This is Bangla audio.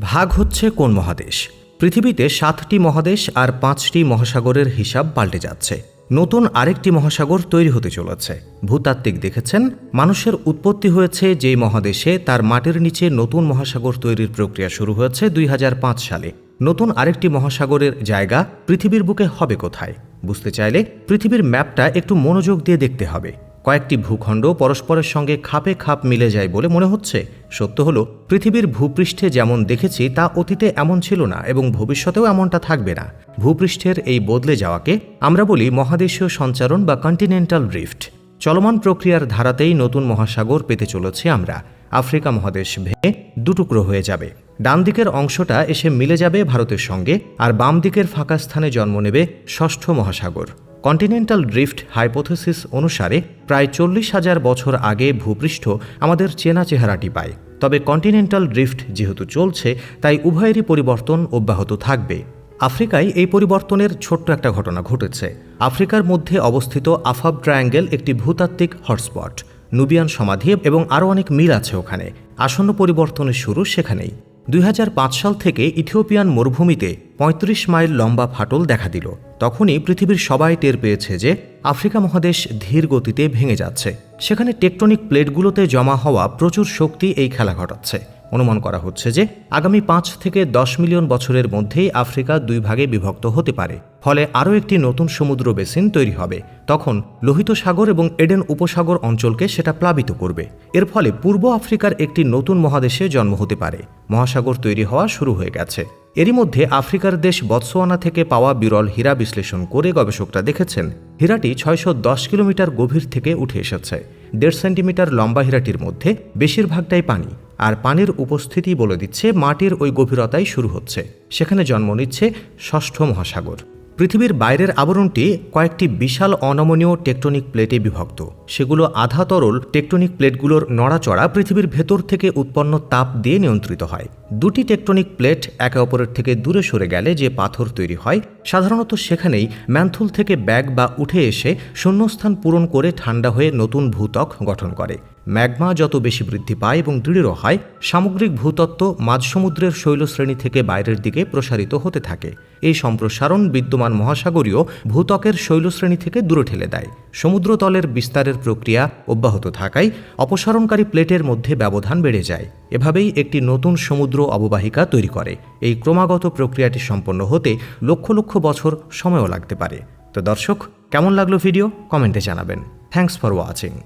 ভাগ হচ্ছে কোন মহাদেশ? পৃথিবীতে সাতটি মহাদেশ আর পাঁচটি মহাসাগরের হিসাব পাল্টে যাচ্ছে। নতুন আরেকটি মহাসাগর তৈরি হতে চলেছে। ভূতাত্ত্বিক দেখেছেন, মানুষের উৎপত্তি হয়েছে যেই মহাদেশে তার মাটির নিচে নতুন মহাসাগর তৈরির প্রক্রিয়া শুরু হয়েছে দুই হাজার পাঁচ সালে। নতুন আরেকটি মহাসাগরের জায়গা পৃথিবীর বুকে হবে কোথায়? বুঝতে চাইলে পৃথিবীর ম্যাপটা একটু মনোযোগ দিয়ে দেখতে হবে। কয়েকটি ভূখণ্ড পরস্পরের সঙ্গে খাপে খাপ মিলে যায় বলে মনে হচ্ছে। সত্য হলো, পৃথিবীর ভূপৃষ্ঠে যেমন দেখেছি, তা অতীতে এমন ছিল না এবং ভবিষ্যতেও এমনটা থাকবে না। ভূপৃষ্ঠের এই বদলে যাওয়াকে আমরা বলি মহাদেশীয় সঞ্চারণ বা কন্টিনেন্টাল ড্রিফট চলমান প্রক্রিয়ার ধারাতেই নতুন মহাসাগর পেতে চলেছি আমরা। আফ্রিকা মহাদেশ ভেঙে দুটুকরো হয়ে যাবে। ডান দিকের অংশটা এসে মিলে যাবে ভারতের সঙ্গে, আর বাম দিকের ফাঁকা স্থানে জন্ম নেবে ষষ্ঠ মহাসাগর। কন্টিনেন্টাল ড্রিফট হাইপোথেসিস অনুসারে প্রায় চল্লিশ হাজার বছর আগে ভূপৃষ্ঠ আমাদের চেনা চেহারাটি পায়। তবে কন্টিনেন্টাল ড্রিফট যেহেতু চলছে, তাই উভয়েরই পরিবর্তন অব্যাহত থাকবে। আফ্রিকায় এই পরিবর্তনের ছোট্ট একটা ঘটনা ঘটেছে। আফ্রিকার মধ্যে অবস্থিত আফাব ট্রায়াঙ্গেল একটি ভূতাত্ত্বিক হটস্পট। নুবিয়ান সমাধি এবং আরও অনেক মিল আছে ওখানে। আসন্ন পরিবর্তনের শুরু সেখানেই। দুই হাজার পাঁচ সাল থেকে ইথিওপিয়ান মরুভূমিতে ৩৫ মাইল লম্বা ফাটল দেখা দিল। তখনই পৃথিবীর সবাই টের পেয়েছে যে আফ্রিকা মহাদেশ ধীর গতিতে ভেঙে যাচ্ছে। সেখানে টেকটনিক প্লেটগুলোতে জমা হওয়া প্রচুর শক্তি এই খেলা ঘটাচ্ছে। অনুমান করা হচ্ছে যে আগামী পাঁচ থেকে দশ মিলিয়ন বছরের মধ্যেই আফ্রিকা দুই ভাগে বিভক্ত হতে পারে। ফলে আরও একটি নতুন সমুদ্র বেসিন তৈরি হবে। তখন লোহিত সাগর এবং এডেন উপসাগর অঞ্চলকে সেটা প্লাবিত করবে। এর ফলে পূর্ব আফ্রিকার একটি নতুন মহাদেশে জন্ম হতে পারে। মহাসাগর তৈরি হওয়া শুরু হয়ে গেছে। এরই মধ্যে আফ্রিকার দেশ বৎসোয়ানা থেকে পাওয়া বিরল হীরা বিশ্লেষণ করে গবেষকরা দেখেছেন, হীরাটি ছয়শো দশ কিলোমিটার গভীর থেকে উঠে এসেছে। দেড় সেন্টিমিটার লম্বা হীরাটির মধ্যে বেশিরভাগটাই পানি। আর পানির উপস্থিতি বলে দিচ্ছে মাটির ওই গভীরতাই শুরু হচ্ছে। সেখানে জন্ম নিচ্ছে ষষ্ঠ মহাসাগর। পৃথিবীর বাইরের আবরণটি কয়েকটি বিশাল অনমনীয় টেকটনিক প্লেটে বিভক্ত। সেগুলো আধা তরল টেকটনিক প্লেটগুলোর নড়াচড়া পৃথিবীর ভেতর থেকে উৎপন্ন তাপ দিয়ে নিয়ন্ত্রিত হয়। দুটি টেকটনিক প্লেট একে অপরের থেকে দূরে সরে গেলে যে পাথর তৈরি হয় সাধারণত সেখানেই ম্যান্থুল থেকে ব্যাগ বা উঠে এসে শূন্যস্থান পূরণ করে ঠান্ডা হয়ে নতুন ভূত্বক গঠন করে। ম্যাগমা যত বেশি বৃদ্ধি পায় এবং দৃঢ় হয়, সামগ্রিক ভূতত্ত্ব মাঝসমুদ্রের শৈলশ্রেণী থেকে বাইরের দিকে প্রসারিত হতে থাকে। এই সম্প্রসারণ বিদ্যমান মহাসাগরীয় ভূতকের শৈলশ্রেণী থেকে দূরে ঠেলে দেয়। সমুদ্রতলের বিস্তারের প্রক্রিয়া অব্যাহত থাকায় অপসারণকারী প্লেটের মধ্যে ব্যবধান বেড়ে যায়। এভাবেই একটি নতুন সমুদ্র অববাহিকা তৈরি করে। এই ক্রমাগত প্রক্রিয়াটি সম্পন্ন হতে লক্ষ লক্ষ বছর সময়ও লাগতে পারে। তো দর্শক, কেমন লাগল ভিডিও? কমেন্টে জানাবেন। Thanks for watching